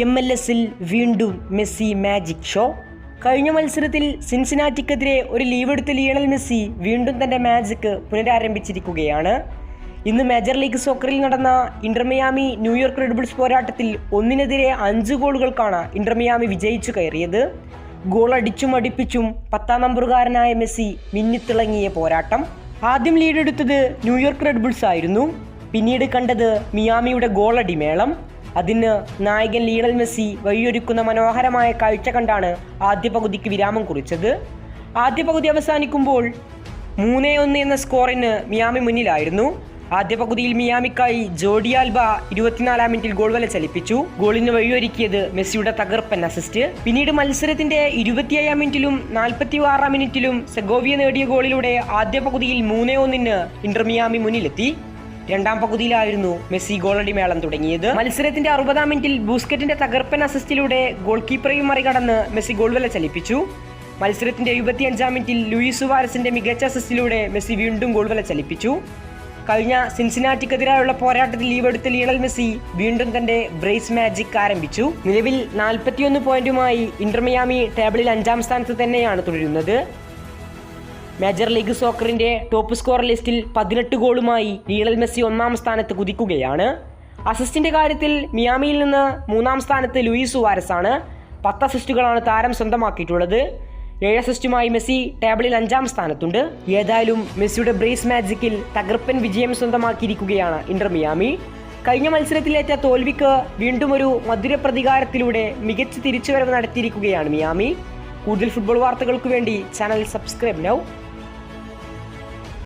M L എസിൽ വീണ്ടും Messi magic show കഴിഞ്ഞ മത്സരത്തിൽ സിൻസിനാറ്റിക്കെതിരെ ഒരു ലീവ് എടുത്ത ലിയണൽ മെസ്സി വീണ്ടും തന്റെ മാജിക്ക് പുനരാരംഭിച്ചിരിക്കുകയാണ്. ഇന്ന് മേജർ ലീഗ് സോക്കറിൽ നടന്ന ഇന്റർമിയാമി ന്യൂയോർക്ക് റെഡ്ബിൾസ് പോരാട്ടത്തിൽ ഒന്നിനെതിരെ അഞ്ച് ഗോളുകൾക്കാണ് ഇന്റർമിയാമി വിജയിച്ചു കയറിയത്. ഗോൾ അടിച്ചും അടിപ്പിച്ചും പത്താം നമ്പറുകാരനായ മെസ്സി മിന്നിത്തിളങ്ങിയ പോരാട്ടം. ആദ്യം ലീഡെടുത്തത് ന്യൂയോർക്ക് റെഡ്ബിൾസ് ആയിരുന്നു. പിന്നീട് കണ്ടത് മിയാമിയുടെ ഗോളടി മേളം അതിന് നായകൻ ലീണൽ മെസ്സി വഴിയൊരുക്കുന്ന മനോഹരമായ കാഴ്ച കണ്ടാണ് ആദ്യ പകുതിക്ക് വിരാമം കുറിച്ചത്. ആദ്യ പകുതി അവസാനിക്കുമ്പോൾ മൂന്നേ ഒന്ന് എന്ന സ്കോറിന് മിയാമി മുന്നിലായിരുന്നു. ആദ്യ പകുതിയിൽ മിയാമിക്കായി ജോഡി ആൽബ ഇരുപത്തിനാലാം മിനിറ്റിൽ ഗോൾ വല ചലിപ്പിച്ചു. ഗോളിന് വഴിയൊരുക്കിയത് മെസ്സിയുടെ തകർപ്പൻ അസിസ്റ്റ് പിന്നീട് മത്സരത്തിന്റെ ഇരുപത്തിയേഴാം മിനിറ്റിലും നാൽപ്പത്തി ആറാം മിനിറ്റിലും സെഗോവിയ നേടിയ ഗോളിലൂടെ ആദ്യ പകുതിയിൽ മൂന്നേ ഒന്നിന് ഇന്റർ മിയാമി മുന്നിലെത്തി. രണ്ടാം പകുതിയിലായിരുന്നു മെസ്സി ഗോളടി മേളം തുടങ്ങിയത്. മത്സരത്തിന്റെ അറുപതാം മിനിറ്റിൽ ബൂസ്കറ്റിന്റെ തകർപ്പൻ അസിസ്റ്റിലൂടെ ഗോൾ കീപ്പറെയും മറികടന്ന് മെസ്സി ഗോൾ വല ചലിപ്പിച്ചു. മത്സരത്തിന്റെ എഴുപത്തിയഞ്ചാം മിനിറ്റിൽ ലൂയിസ് സുവാരസിന്റെ മികച്ച അസിസ്റ്റിലൂടെ മെസ്സി വീണ്ടും ഗോൾ വല ചലിപ്പിച്ചു. കഴിഞ്ഞ സിൻസിനാറ്റിക്കെതിരായുള്ള പോരാട്ടത്തിൽ ലീവെടുത്ത ലിയണൽ മെസ്സി വീണ്ടും തന്റെ ബ്രേസ് മാജിക് ആരംഭിച്ചു. നിലവിൽ നാൽപ്പത്തിയൊന്ന് പോയിന്റുമായി ഇന്റർമിയാമി ടേബിളിൽ അഞ്ചാം സ്ഥാനത്ത് തന്നെയാണ് തുടരുന്നത്. മേജർ ലീഗ് സോക്കറിന്റെ ടോപ്പ് സ്കോർ ലിസ്റ്റിൽ പതിനെട്ട് ഗോളുമായി ലീണൽ മെസ്സി ഒന്നാം സ്ഥാനത്ത് കുതിക്കുകയാണ്. അസിസ്റ്റിന്റെ കാര്യത്തിൽ മിയാമിയിൽ നിന്ന് മൂന്നാം സ്ഥാനത്ത് ലൂയിസ് സുവാരസ് ആണ്. പത്ത് അസിസ്റ്റുകളാണ് താരം സ്വന്തമാക്കിയിട്ടുള്ളത്. ഏഴ് അസിസ്റ്റുമായി മെസ്സി ടേബിളിൽ അഞ്ചാം സ്ഥാനത്തുണ്ട്. ഏതായാലും മെസ്സിയുടെ ബ്രേസ് മാജിക്കിൽ തകർപ്പൻ വിജയം സ്വന്തമാക്കിയിരിക്കുകയാണ് ഇന്റർ മിയാമി. കഴിഞ്ഞ മത്സരത്തിലേറ്റ തോൽവിക്ക് വീണ്ടും ഒരു മധുര പ്രതികാരത്തിലൂടെ മികച്ച തിരിച്ചുവരവ് നടത്തിയിരിക്കുകയാണ് മിയാമി. കൂടുതൽ ഫുട്ബോൾ വാർത്തകൾക്ക് വേണ്ടി ചാനൽ സബ്സ്ക്രൈബ് നൗ